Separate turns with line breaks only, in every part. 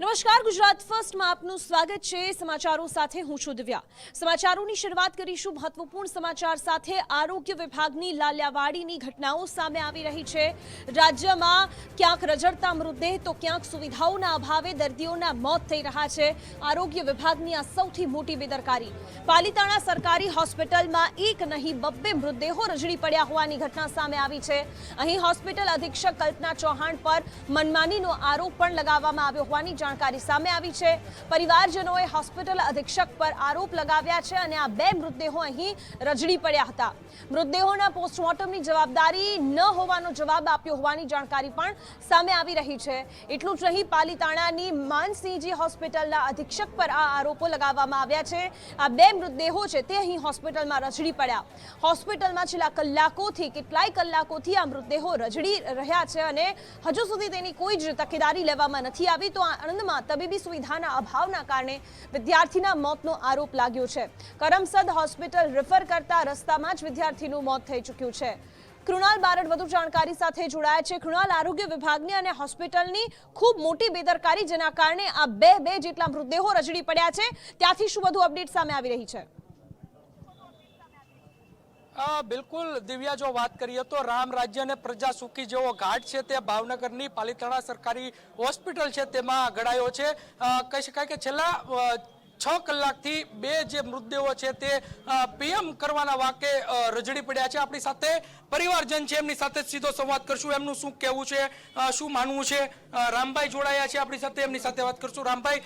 નમસ્કાર, ગુજરાત ફર્સ્ટમાં આપનું સ્વાગત છે. સમાચારો સાથે હું છું દિવ્યા. સમાચારોની શરૂઆત કરીશું મહત્વપૂર્ણ સમાચાર સાથે. આરોગ્ય વિભાગની લાલિયાવાડીની ઘટનાઓ સામે આવી રહી છે. રાજ્યમાં ક્યાંક રજડતા મૃતદેહ, તો ક્યાંક સુવિધાઓના અભાવે દર્દીઓના મોત થઈ રહ્યા છે. આરોગ્ય વિભાગની આ સૌથી મોટી બેદરકારી. પાલિતાણા સરકારી હોસ્પિટલમાં એક નહીં, બબ્બે મૃતદેહો રજડી પડ્યા હોવાની ઘટના સામે આવી છે. અહીં હોસ્પિટલ અધિક્ષક કલ્પના ચૌહાણ પર મનમાનીનો આરોપ પણ લગાવવામાં આવ્યો હોવાની જાણકારી સામે આવી છે. પરિવારજનોએ હોસ્પિટલ અધિક્ષક પર આરોપ લગાવ્યા છે અને આ બે મૃતદેહો અહીં રજડી પડ્યા હતા. મૃતદેહોના પોસ્ટમોર્ટમની જવાબદારી ન હોવાનો જવાબ આપ્યો હોવાની જાણકારી પણ સામે આવી રહી છે. એટલું જ નહીં, પાલિતાણાની માનસિંહજી હોસ્પિટલના અધિક્ષક પર આ આરોપો લગાવવામાં આવ્યા છે. આ બે મૃતદેહો છે તે અહીં હોસ્પિટલમાં રજડી પડ્યા. હોસ્પિટલમાં છેલ્લા કલાકોથી, કેટલાય કલાકોથી આ મૃતદેહો રજડી રહ્યા છે અને હજુ સુધી તેની કોઈ જ તકેદારી લેવામાં નથી આવી. તો આણંદમાં તબીબી સુવિધાના અભાવના કારણે વિદ્યાર્થીના મોતનો આરોપ લાગ્યો છે. કરમસદ હોસ્પિટલ રેફર કરતા રસ્તામાં જ વિદ્યાર્થીનું મોત થઈ ચૂક્યું છે. કૃણાલ બારડ વધુ જાણકારી સાથે જોડાયા છે. કૃણાલ, આરોગ્ય વિભાગની અને હોસ્પિટલની ખૂબ મોટી બેદરકારી જેના કારણે આ બે બે જેટલા મૃતદેહો રજડી પડ્યા છે. ત્યાંથી શું વધુ અપડેટ સામે આવી રહી છે?
બિલકુલ દિવ્યા, જો વાત કરીએ તો રામ રાજ્ય અને પ્રજા સુખી જેવો ઘાટ છે તે ભાવનગરની પાલિતાણા સરકારી હોસ્પિટલ છે તેમાં ઘડાયો છે. કહી શકાય કે છેલ્લા છ કલાકથી બે જે મૃતદેહો છે તે પીએમ કરવાના વાકે રજડી પડ્યા છે. આપણી સાથે પરિવારજન છે, એમની સાથે સીધો સંવાદ કરશું. એમનું શું કહેવું છે? શું માનવું છે? રામભાઈ જોડાયા છે આપણી સાથે. એમની સાથે વાત કરશું. રામભાઈ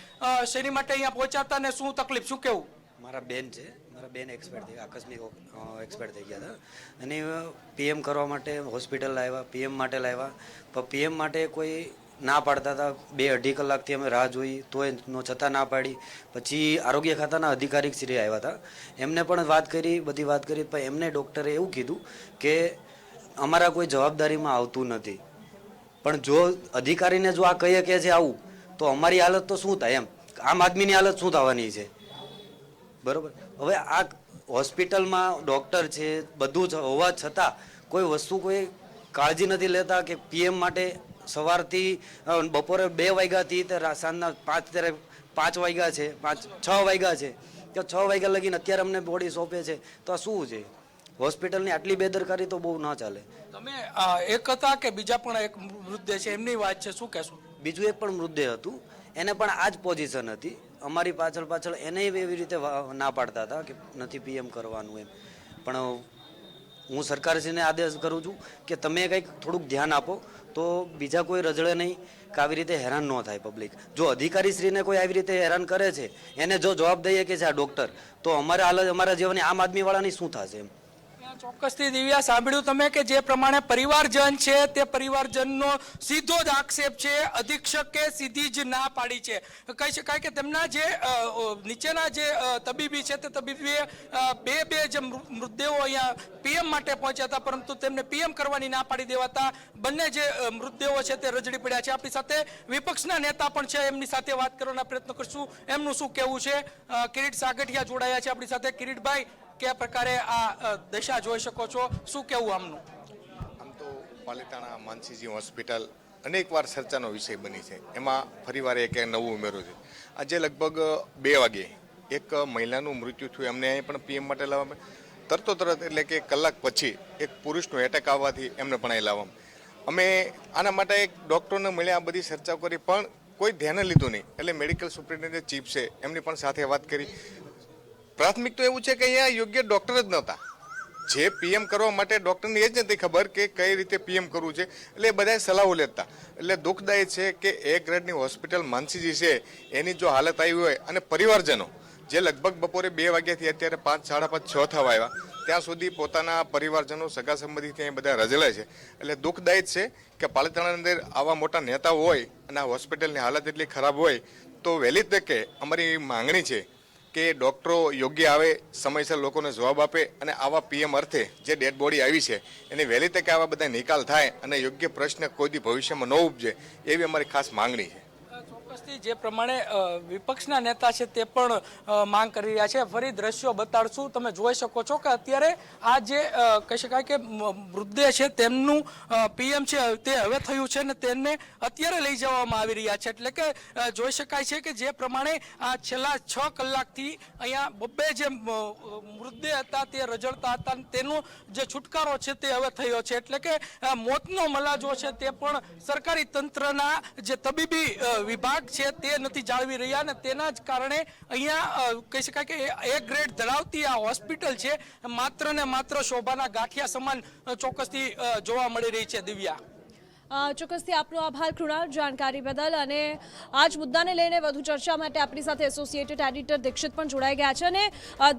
શેની માટે અહીંયા પહોંચાતા ને શું તકલીફ? શું કહેવું?
મારા બેન છે. મારા બેન એક્સપાયર થઈ આકસ્મિક એક્સપાયર થઈ ગયા હતા. અને પીએમ કરવા માટે હોસ્પિટલ લાવ્યા, પીએમ માટે લાવ્યા. પણ પીએમ માટે કોઈ ના પાડતા હતા. બે અઢી કલાકથી અમે રાહ જોઈ, તોય છતાં ના પાડી. પછી આરોગ્ય ખાતાના અધિકારી શ્રી આવ્યા હતા. એમને પણ વાત કરી, બધી વાત કરી, પણ એમને ડૉક્ટરે એવું કીધું કે અમારા કોઈ જવાબદારીમાં આવતું નથી. પણ જો અધિકારીને જો આ કહીએ કે છે આવું, તો અમારી હાલત તો શું થાય એમ? આમ આદમીની હાલત શું થવાની છે? બરોબર? હવે આ હોસ્પિટલમાં ડૉક્ટર છે બધું જ હોવા છતાં કોઈ વસ્તુ કોઈ કાળજી નથી લેતા કે પીએમ માટે સવારથી બપોરે બે વાગ્યાથી તે સાંજના પાંચ ત્યારે પાંચ વાગ્યા છે પાંચ છ વાગ્યા છે. તો છ વાગ્યા લગીને અત્યારે અમને બોડી સોંપે છે. તો આ શું છે? હોસ્પિટલની આટલી બેદરકારી તો બહુ ના ચાલે.
તમે એક હતા કે બીજા પણ એક મૃતદેહ છે? એમની વાત છે શું કહેશો?
બીજું એક પણ મૃતદેહ હતું. એને પણ આ જ પોઝિશન હતી. અમારી પાછળ પાછળ એને એવી રીતે ના પાડતા હતા કે નથી પીએમ કરવાનું એમ. પણ હું સરકારશ્રીને આદેશ કરું છું કે તમે કંઈક થોડુંક ધ્યાન આપો, તો બીજા કોઈ રજળે નહીં કે આવી રીતે હેરાન ન થાય પબ્લિક જો અધિકારીશ્રીને કોઈ આવી રીતે હેરાન કરે છે, એને જો જવાબ દઈએ કે છે આ ડૉક્ટર તો અમારા હાલત અમારા જીવનની આમ આદમીવાળાની શું થશે એમ?
ચોક્કસથી દિવ્યા સાંભળ્યું તમે કે જે પ્રમાણે પરિવારજન છે, તે પરિવારજનનો સીધો જ આક્ષેપ છે, અધિક્ષકે સીધી જ ના પાડી છે. કહી શકાય કે તેમના જે નીચેના જે તબીબી છે, તે તબીબીએ બે બે જે મૃતદેહો અહીંયા પીએમ માટે પહોંચ્યા હતા, પરંતુ તેમને પીએમ કરવાની ના પાડી દેવાતા બંને જે મૃતદેહો છે તે રજડી પડ્યા છે. આપણી સાથે વિપક્ષના નેતા પણ છે, એમની સાથે વાત કરવાના પ્રયત્ન કરશું. એમનું શું કહેવું છે? કિરીટ સાગઠિયા જોડાયા છે આપણી સાથે. કિરીટભાઈ કયા પ્રકારે આ દશા જોઈ શકો છો? શું કેવું આમનું?
આમ તો પાલિતાણા માનસીજી હોસ્પિટલ અનેકવાર ચર્ચાનો વિષય બની છે. એમાં ફરીવાર એક નવું ઉમેર્યું છે. આજે લગભગ બે વાગે એક મહિલાનું મૃત્યુ થયું. એમને અહીં પણ પીએમ માટે લાવવામાં તરતો તરત એટલે કે કલાક પછી એક પુરુષનો એટેક આવવાથી એમને પણ અહીં લાવવામાં અમે આના માટે એક ડૉક્ટરને મળ્યા, આ બધી ચર્ચા કરી, પણ કોઈ ધ્યાને લીધું નહીં. એટલે મેડિકલ સુપ્રિન્ટેન્ડન્ટ ચીફ છે, એમની પણ સાથે વાત કરી. પ્રાથમિક તો એવું છે કે અહીંયા યોગ્ય ડૉક્ટર જ નહોતા. જે પીએમ કરવા માટે ડૉક્ટરને એ જ નથી ખબર કે કઈ રીતે પીએમ કરવું છે. એટલે એ બધાએ સલાહો લેતા. એટલે દુઃખદાયી છે કે એ ગ્રેડની હોસ્પિટલ માનસીજી છે, એની જો હાલત આવી હોય અને પરિવારજનો, જે લગભગ બપોરે બે વાગ્યાથી અત્યારે પાંચ, સાડા પાંચ, છ થવા આવ્યા, ત્યાં સુધી પોતાના પરિવારજનો સગા સંબંધી ત્યાં બધા રજળે છે. એટલે દુઃખદાયી છે કે પાલિતાણાની અંદર આવા મોટા નેતાઓ હોય અને આ હોસ્પિટલની હાલત એટલી ખરાબ હોય, તો વહેલી તકે અમારી માંગણી છે કે ડૉક્ટરો યોગ્ય આવે, સમયસર લોકોને જવાબ આપે અને આવા પીએમ અર્થે જે ડેડ બોડી આવી છે, એની વહેલી તકે આવા બધા નિકાલ થાય અને યોગ્ય પ્રશ્ન કોઈ ભવિષ્યમાં ન ઉપજે, એવી અમારી ખાસ માંગણી છે.
ચોક્કસથી જે પ્રમાણે વિપક્ષના નેતા છે તે પણ માંગ કરી રહ્યા છે. ફરી દ્રશ્યો બતાડશું. તમે જોઈ શકો છો કે અત્યારે આ જે કહી શકાય કે મૃતદેહ છે તેમનું પીએમ છે તે હવે થયું છે ને તેને અત્યારે લઈ જવામાં આવી રહ્યા છે. એટલે કે જોઈ શકાય છે કે જે પ્રમાણે આ છેલ્લા છ કલાકથી અહીંયા બબ્બે જે મૃતદેહ હતા તે રજળતા હતા તેનો જે છુટકારો છે તે હવે થયો છે. એટલે કે મોતનો મલાજો છે તે પણ સરકારી તંત્રના જે તબીબી અ, વિભાગ છે તે નથી જાળવી રહ્યા અને તેના જ કારણે અહીંયા કહી શકાય કે એ ગ્રેડ ધરાવતી આ હોસ્પિટલ છે, માત્ર ને માત્ર શોભાના ગાંઠિયા સમાન ચોક્કસથી જોવા મળી રહી છે દિવ્યા.
ચોક્કસથી આપનો આભાર કૃણાલ જાણકારી બદલ અને આ જ મુદ્દાને લઈને વધુ ચર્ચા માટે આપણી સાથે એસોસિએટેડ એડિટર દીક્ષિત પણ જોડાઈ ગયા છે અને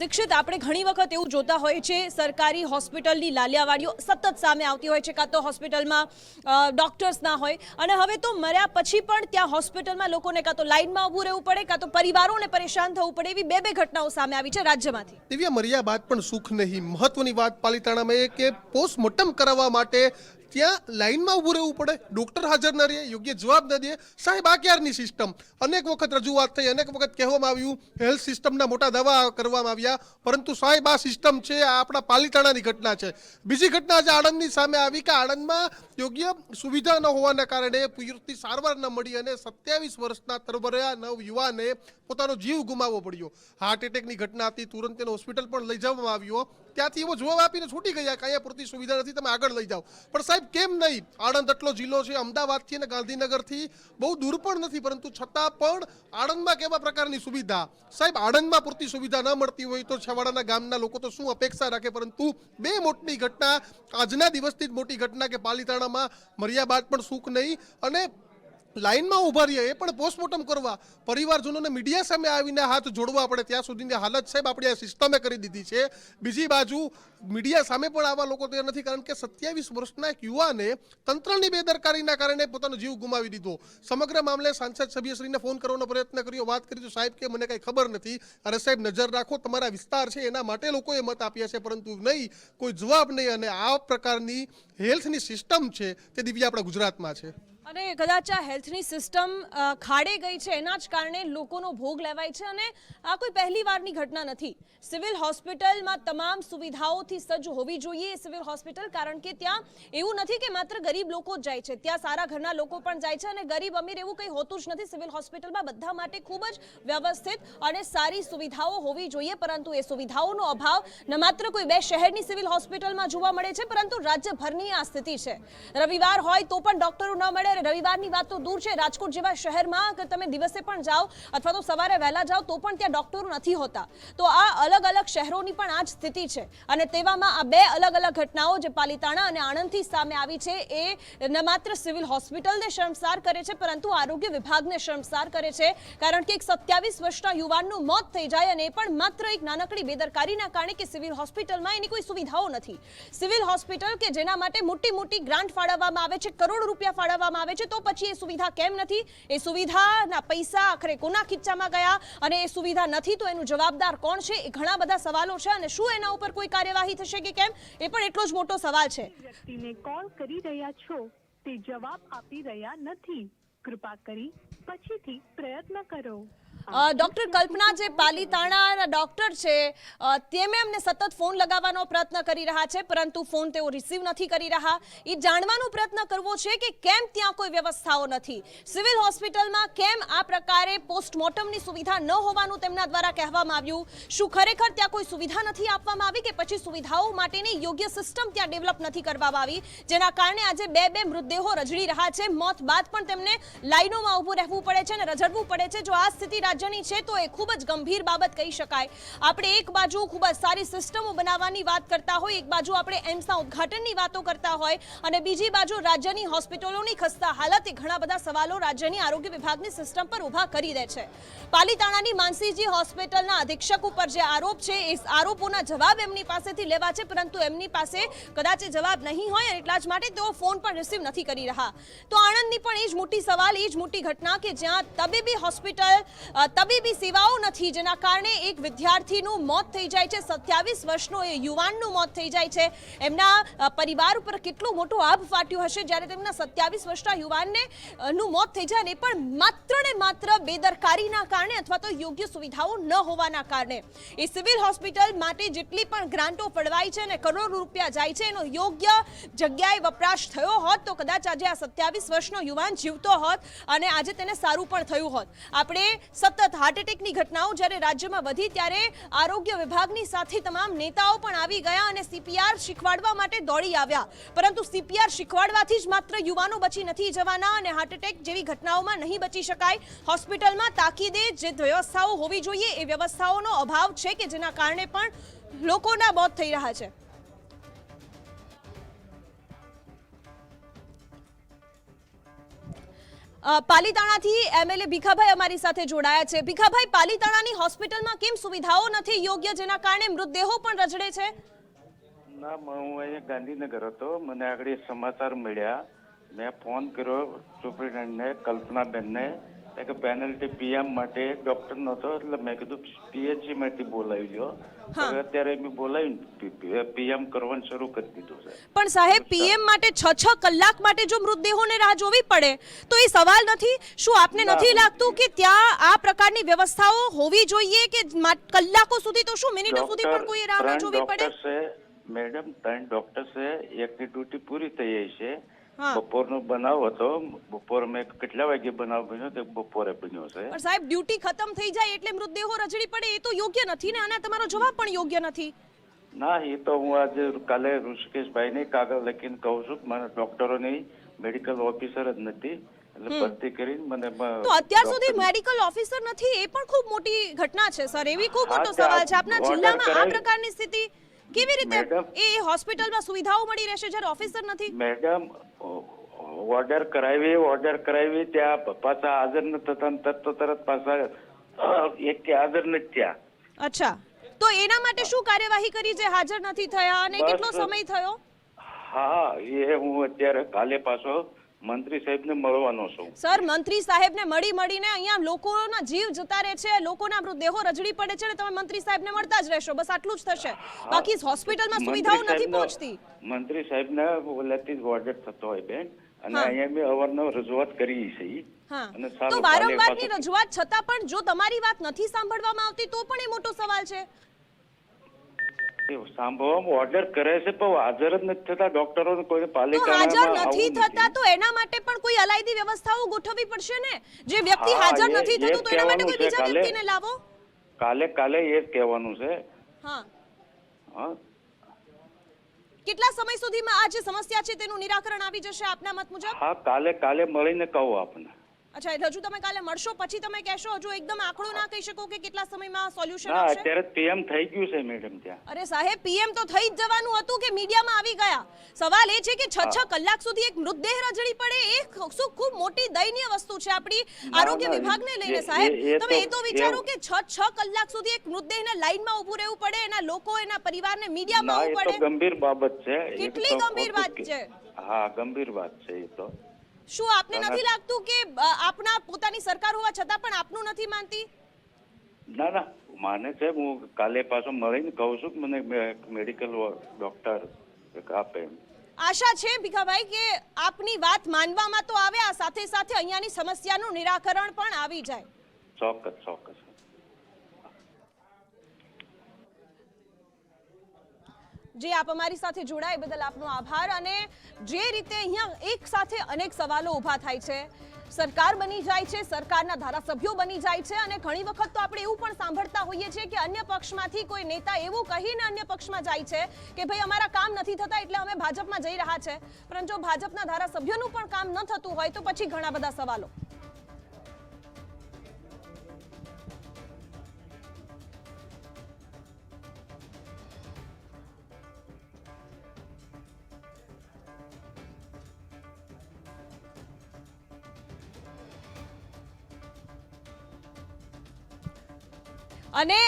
દીક્ષિત, આપણે ઘણી વખત એવું જોતા હોય છે, સરકારી હોસ્પિટલની લાલિયાવાડીઓ સતત સામે આવતી હોય છે, કાં તો હોસ્પિટલમાં ડોક્ટર્સ ના હોય. અને હવે તો મર્યા પછી પણ ત્યાં હોસ્પિટલમાં લોકોને કાં તો લાઇનમાં ઊભું રહેવું પડે, કાં તો પરિવારોને પરેશાન થવું પડે, એવી બે બે ઘટનાઓ સામે આવી છે રાજ્યમાંથી.
દિવ્યા, મર્યા બાદ પણ સુખ નહીં. મહત્વની વાત પાલિતાણામાં એ કે પોસ્ટમોર્ટમ કરાવવા માટે ત્યાં લાઈનમાં ઊભું રહેવું પડે. ડૉક્ટર હાજર ન રહે, યોગ્ય જવાબ ન દે. સાહેબ, આ ક્યારની સિસ્ટમ અનેક વખત રજૂઆત થઈ, અનેક વખત કહેવામાં આવ્યું હેલ્થ સિસ્ટમના મોટા દાવા કરવામાં આવ્યા. પરંતુ સાહેબ, આ સિસ્ટમ છે, આ આપણા પાલિતાણાની ઘટના છે. બીજી ઘટના આજે આણંદની સામે આવી કે આણંદમાં યોગ્ય સુવિધા ન હોવાના કારણે પૂરતી સારવાર ન મળી અને સત્યાવીસ વર્ષના તરબરિયા નવ યુવાને પોતાનો જીવ ગુમાવવો પડ્યો. હાર્ટ એટેકની ઘટના હતી. તુરંત તેને હોસ્પિટલ પણ લઈ જવામાં આવ્યો. ત્યાંથી એવો જવાબ આપીને છૂટી ગયા કે અહીંયા પૂરતી સુવિધા નથી, તમે આગળ લઈ જાઓ. પણ સાહેબ, કેમ નહીં? આણંદ આટલો જિલ્લો છે, અમદાવાદથી અને ગાંધીનગરથી બહુ દૂર પણ નથી, પરંતુ છતાં પણ આણંદમાં કેવા પ્રકારની સુવિધા? સાહેબ, આણંદમાં પૂરતી સુવિધા ન મળતી હોય તો છેવાડાના ગામના લોકો તો શું અપેક્ષા રાખે? પરંતુ બે મોટી ઘટના, આજના દિવસથી જ મોટી ઘટના કે પાલિતાણામાં મર્યા બાદ પણ સુખ નહીં અને લાઈનમાં ઊભા રહીએ, એ પણ પોસ્ટમોર્ટમ કરવા. પરિવારજનોને મીડિયા સામે આવીને હાથ જોડવા પડે. ત્યાં સુધીની હાલત સાહેબ આપણી આ સિસ્ટમે કરી દીધી છે. બીજી બાજુ મીડિયા સામે પણ આવા લોકો તૈયાર નથી, કારણ કે સત્યાવીસ વર્ષના એક યુવાને તંત્રની બેદરકારીના કારણે પોતાનો જીવ ગુમાવી દીધો. સમગ્ર મામલે સાંસદ સભ્યશ્રીને ફોન કરવાનો પ્રયત્ન કર્યો. વાત કરી તો સાહેબ કે મને કંઈ ખબર નથી. અરે સાહેબ, નજર રાખો, તમારા વિસ્તાર છે, એના માટે લોકોએ મત આપ્યા છે, પરંતુ નહીં, કોઈ જવાબ નહીં. અને આ પ્રકારની હેલ્થની સિસ્ટમ છે, તે દિવ્ય આપણા ગુજરાતમાં છે.
અને કદાચ આ હેલ્થની સિસ્ટમ ખાડે ગઈ છે, એના જ કારણે લોકોનો ભોગ લેવાય છે અને આ કોઈ પહેલી વારની ઘટના નથી. સિવિલ હોસ્પિટલમાં તમામ સુવિધાઓથી સજ્જ હોવી જોઈએ સિવિલ હોસ્પિટલ, કારણ કે ત્યાં એવું નથી કે માત્ર ગરીબ લોકો જ જાય છે. ત્યાં સારા ઘરના લોકો પણ જાય છે અને ગરીબ અમીર એવું કંઈ હોતું જ નથી. સિવિલ હોસ્પિટલમાં બધા માટે ખૂબ જ વ્યવસ્થિત અને સારી સુવિધાઓ હોવી જોઈએ, પરંતુ એ સુવિધાઓનો અભાવ ન માત્ર કોઈ બે શહેરની સિવિલ હોસ્પિટલમાં જોવા મળે છે, પરંતુ રાજ્યભરની આ સ્થિતિ છે. રવિવાર હોય તો પણ ડોક્ટરો ન મળે અને રવિવારની વાત તો દૂર છે. રાજકોટ જેવા શહેરમાં કે તમે દિવસે પણ જાઓ અથવા તો સવારે વહેલા જાઓ તો પણ ત્યાં ડોક્ટરો નથી હોતા. તો આ અલગ અલગ શહેરોની પણ આ જ સ્થિતિ છે. અને તેવામાં આ બે અલગ અલગ ઘટનાઓ જે પાલિતાણા અને આણંદથી સામે આવી છે, એ ન માત્ર સિવિલ હોસ્પિટલને શર્મસાર કરે છે, પરંતુ આરોગ્ય વિભાગને શર્મસાર કરે છે. કારણ કે એક સત્યાવીસ વર્ષના યુવાનનું મોત થઈ જાય અને એ પણ માત્ર એક નાનકડી બેદરકારીના કારણે કે સિવિલ હોસ્પિટલમાં એની કોઈ સુવિધાઓ નથી. સિવિલ હોસ્પિટલ કે જેના માટે મોટી મોટી ગ્રાન્ટ ફાળવવામાં આવે છે, કરોડ રૂપિયા ફાળવવામાં આવે છે, તો પછી એ સુવિધા કેમ નથી? એ સુવિધાના પૈસા આખરે કોના ખિસ્સામાં ગયા? અને એ સુવિધા નથી, તો એનું જવાબદાર કોણ છે? એ ઘણા બધા સવાલો છે, અને શું એના ઉપર કોઈ કાર્યવાહી થશે કે કેમ? એ પણ એટલો જ મોટો સવાલ છે.
વ્યક્તિને કોલ કરી રહ્યા છો, તે જવાબ આપી રહ્યા નથી. કૃપા કરી પછીથી પ્રયત્ન કરો.
ડોક્ટર કલ્પના જે પાલીતાણાના ડોક્ટર છે તેમે અમને સતત ફોન લગાવવાનો પ્રયત્ન કરી રહ્યા છે, પરંતુ ફોન તેઓ રિસીવ નથી કરી રહ્યા. એ જાણવાનો પ્રયત્ન કરવો છે કે કેમ ત્યાં કોઈ વ્યવસ્થાઓ નથી. સિવિલ હોસ્પિટલમાં કેમ આ પ્રકારે પોસ્ટમોર્ટમની સુવિધા ન હોવાનું તેમના દ્વારા કહેવામાં આવ્યું? શું ખરેખર ત્યાં કોઈ સુવિધા નથી આપવામાં આવી કે પછી સુવિધાઓ માટેની યોગ્ય સિસ્ટમ ત્યાં ડેવલપ નથી કરવામાં આવી? જેના કારણે આજે બે બે મૃતદેહો રજડી રહ્યા છે. મોત બાદ પણ તેમને લાઈનોમાં ઊભું રહેવું પડે છે અને રજડવું પડે છે. જો આ સ્થિતિ રાજ્યની છે તો એ ખૂબ જ ગંભીર બાબત કહી શકાય. આપણે એક બાજુ ખૂબ જ સારી સિસ્ટમો બનાવવાની વાત કરતા હોય, એક બાજુ આપણે એમ્સના ઉદ્ઘાટનની વાતો કરતા હોય અને બીજી બાજુ રાજ્યની હોસ્પિટલોની ખસ્તા હાલત ઘણા બધા સવાલો રાજ્યની આરોગ્ય વિભાગની સિસ્ટમ પર ઊભા કરી દે છે. પાલીતાણાની માનસીજી હોસ્પિટલના અધિક્ષક ઉપર જે આરોપ છે, એ આરોપોના જવાબ એમની પાસેથી લેવા છે, પરંતુ એમની પાસે કદાચ જવાબ નહીં હોય એટલા જ માટે તેઓ ફોન પણ રિસીવ નથી કરી રહ્યા. તો આણંદની પણ એ જ મોટી સવાલ, એ જ મોટી ઘટના કે જ્યાં તબીબી હોસ્પિટલ તબીબી સેવાઓ નથી, જેના કારણે એક વિદ્યાર્થીનું મોત થઈ જાય છે. સત્યાવીસ વર્ષનો એ યુવાનનું મોત થઈ જાય છે. એમના પરિવાર ઉપર કેટલું મોટું આભ ફાટ્યું હશે, જ્યારે તેમના સત્યાવીસ વર્ષના યુવાનને નું મોત થઈ જાય ને પણ માત્ર ને માત્ર બેદરકારીના કારણે અથવા તો યોગ્ય સુવિધાઓ ન હોવાના કારણે. એ સિવિલ હોસ્પિટલ માટે જેટલી પણ ગ્રાન્ટો ફળવાઈ છે અને કરોડો રૂપિયા જાય છે, એનો યોગ્ય જગ્યાએ વપરાશ થયો હોત, તો કદાચ આજે આ સત્યાવીસ વર્ષનો યુવાન જીવતો હોત અને આજે તેને સારું પણ થયું હોત. આપણે સતત હાર્ટ એટેકની ઘટનાઓ જ્યારે રાજ્યમાં વધી ત્યારે આરોગ્ય વિભાગની સાથે તમામ નેતાઓ પણ આવી ગયા અને સીપીઆર શીખવાડવા માટે દોડી આવ્યા. પરંતુ સીપીઆર શીખવાડવાથી જ માત્ર યુવાનો બચી નથી જવાના અને હાર્ટ એટેક જેવી ઘટનાઓમાં નહીં બચી શકાય. હોસ્પિટલમાં તાકીદે જે વ્યવસ્થાઓ હોવી જોઈએ એ વ્યવસ્થાઓનો અભાવ છે કે જેના કારણે પણ લોકોના મોત થઈ રહ્યા છે. પાલીતાણાથી એમએલએ ભીખાભાઈ અમારી સાથે જોડાયા છે. ભીખાભાઈ, પાલીતાણાની હોસ્પિટલમાં કેમ સુવિધાઓ નથી યોગ્ય જેના કારણે મૃતદેહો પણ રજડે છે?
ના હું અહીંયા ગાંધીનગર હતો. મને આગળ સમાચાર મળ્યા. મેં ફોન કર્યો સુપ્રિન્ટેન્ડન્ટને કલ્પનાબેનને. કે પેનલ્ટી પીએમ માટે ડોક્ટર નહોતો એટલે મેં કીધું પીએચસી માંથી બોલાવી લ્યો.
હા.
હવે અત્યારે મેં બોલાવી પીએમ કરવાનું શરૂ કરી દીધું છે.
પણ સાહેબ પીએમ માટે છ છ કલાક માટે જો મૃતદેહોને રાહ જોવી પડે તો એ સવાલ નથી. શું આપને નથી લાગતું કે ત્યાં આ પ્રકારની વ્યવસ્થાઓ હોવી જોઈએ કે કલાકો સુધી તો શું મિનિટો સુધી પણ કોઈ રાહ જોવી પડે?
મેડમ ત્રણ ડોક્ટર છે એકની ડ્યુટી પૂરી થઈ છે. બપોરનો બનાવ હતો. બપોર મેં કેટલા વાગે બનાવ બન્યો તે બપોરે બન્યો છે.
પણ સાહેબ ડ્યુટી ખતમ થઈ જાય એટલે મૃતદેહો રજડી પડે એ તો યોગ્ય નથી ને આના તમારો જવાબ પણ યોગ્ય નથી.
ના એ તો હું આજે કાલે ઋષિકેશભાઈને કાગળ લખીને કહું છું. મને ડોક્ટરોની મેડિકલ ઓફિસર જ નથી. એટલે ભરતી કરીને મને
તો અત્યાર સુધી મેડિકલ ઓફિસર નથી એ પણ ખૂબ મોટી ઘટના છે સર. એવી ખૂબ મોટો સવાલ છે. આપના જિલ્લામાં આ પ્રકારની સ્થિતિ કેવી રીતે એ હોસ્પિટલમાં સુવિધાઓ મળી રહેશે જ્યારે ઓફિસર નથી?
મેડમ ઓર્ડર કરાવી ઓર્ડર કરાવી ત્યાં પાછા હાજર ન થતા તરત તરત પાછા એક કે હાજર નથી થયા.
અચ્છા. તો એના માટે શું કાર્યવાહી કરી જે હાજર નથી થયા અને કેટલો સમય થયો?
હા એ હું અત્યારે કાલે પાછો મંત્રી સાહેબને મળવાનો છું.
સર મંત્રી સાહેબને મળી મળીને અહીંયા લોકોના જીવ જતા રહે છે લોકોના મૃતદેહો રજડી પડે છે અને તમે મંત્રી સાહેબને મળતા જ રહેશો બસ આટલું જ થશે. બાકી હોસ્પિટલમાં સુવિધાઓ નથી પહોંચતી.
મંત્રી સાહેબને ઓલાથી જ થતો હોય બેન. અને અહીંયા મેં અવારનવાર રજૂઆત કરી છે.
હા.
અને
તો વારંવારની રજૂઆત છતાં પણ જો તમારી વાત નથી સાંભળવામાં આવતી તો પણ એ મોટો સવાલ છે.
સાંભળવામાં ઓર્ડર કરે છે પણ હાજર જ નથી થતા ડોક્ટરો કોઈ
તો હાજર નથી થતા તો એના માટે પણ કોઈ અલાયદી વ્યવસ્થાઓ ગોઠવવી પડશે ને? જે વ્યક્તિ હાજર નથી
એ
તો એના માટે કોઈ બીજા વ્યક્તિને લાવો?
કાલે કાલે એ જ કહેવાનું છે.
હા.
હા.
કેટલા સમય સુધીમાં આ જે સમસ્યા છે તેનું નિરાકરણ આવી જશે આપના મત મુજબ?
હા કાલે કાલે મળીને કહું આપને.
અચ્છા એટલે હજુ તમે કાલે મળશો? પછી તમે કહેશો હજુ એકદમ આંકડો ના કહી શકો કે કેટલા સમયમાં સોલ્યુશન
ના
આવશે
અત્યારે પીએમ થઈ ગયું છે મેડમ ત્યાં.
અરે સાહેબ પીએમ તો થઈ જ જવાનું હતું કે મીડિયામાં આવી ગયા? સવાલ એ છે કે છ છ કલાક સુધી એક મૃતદેહ રજડી પડે એ શું ખૂબ મોટી દયનીય વસ્તુ છે આપણી આરોગ્ય વિભાગને લઈને સાહેબ. તમે એ
તો-
વિચારો કે છ છ કલાક સુધી એક મૃતદેહને લાઈનમાં ઊભું રહેવું પડે એના લોકો એના પરિવારને મીડિયામાં આવવું
તો
પડે?
ગંભીર બાબત છે.
કેટલી ગંભીર વાત છે?
હા ગંભીર વાત છે એ તો.
શું આપને. નથી લાગતું કે આપના પોતાની સરકાર હોવા છતાં પણ આપનું નથી માનતી?
ના ના. માને છે હું કાલે પાછો મળીને કહું છું કે મને મેડિકલ ડોક્ટર આપે
આશા છે ભીખાભાઈ કે આપની વાત માનવામાં તો આવે આ સાથે સાથે અહીંયાની સમસ્યાનું નિરાકરણ પણ આવી જાય.
ચોક્કસ ચોક્કસ.
જે આપ અમારી સાથે જોડાય બદલ આપનો આભાર અને જે રીતે અહીંયા એક સાથે અનેક સવાલો ઊભા થાય છે. સરકાર બની જાય છે, સરકારના ધારાસભ્યો બની જાય છે અને ઘણી વખત તો આપણે એવું પણ સાંભળતા હોઈએ છીએ કે અન્ય પક્ષમાંથી કોઈ નેતા એવું કહીને અન્ય પક્ષમાં જાય છે કે ભાઈ અમારા કામ નથી થતા એટલે અમે ભાજપમાં જઈ રહ્યા છે. પરંતુ જો ભાજપના ધારાસભ્યોનું પણ કામ ન થતું હોય તો પછી ઘણા બધા સવાલો. અને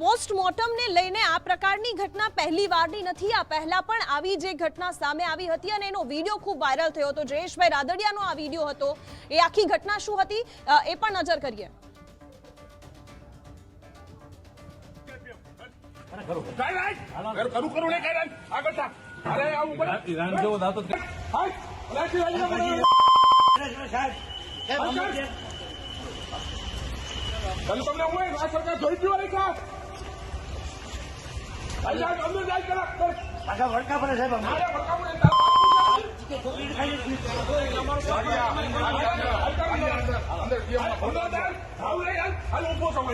પોસ્ટમોર્ટમને લઈને આ પ્રકારની ઘટના પહેલી વારની નથી. આ પહેલા પણ આવી જે ઘટના સામે આવી હતી અને એનો વીડિયો ખૂબ વાયરલ થયો હતો. જયેશભાઈ રાદડિયાનો આ વીડિયો હતો. એ આખી ઘટના શું હતી? એ પણ નજર કરીએ.
કરું કરું નહીં કઈ આગળ તમને હું આ સરકાર જોઈ ગયો રે કા અંદર જાય કરા પાછા વડકા પડે સાહેબ અરે વડકા પડે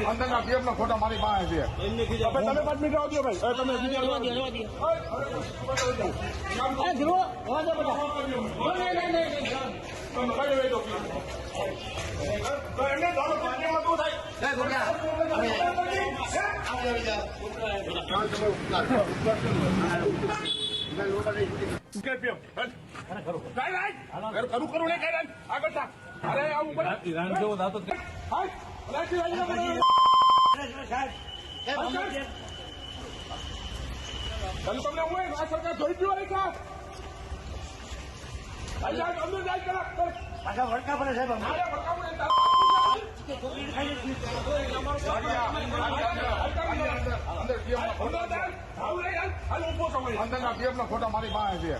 અંદરના પીએમ ના ફોટા મારી પાસે છે તમે પાંચ મિનિટ આવજો ભાઈ તમે બીજા કરું કરું નહીં કઈ આગળ થા અરે આવું બોલ
ઈરાન જેવો દાતો
હાય અરે શિવાજી તમને હું આ સરકાર જોઈ ગયો રે કા પાછા વડકા પડે સાહેબ અરે વડકા પડે અંદરના પીએમ ના ફોટા મારી પાસે છે.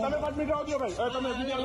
તમે પાંચ મિનિટ આવજો ભાઈ. હવે તમે બીજા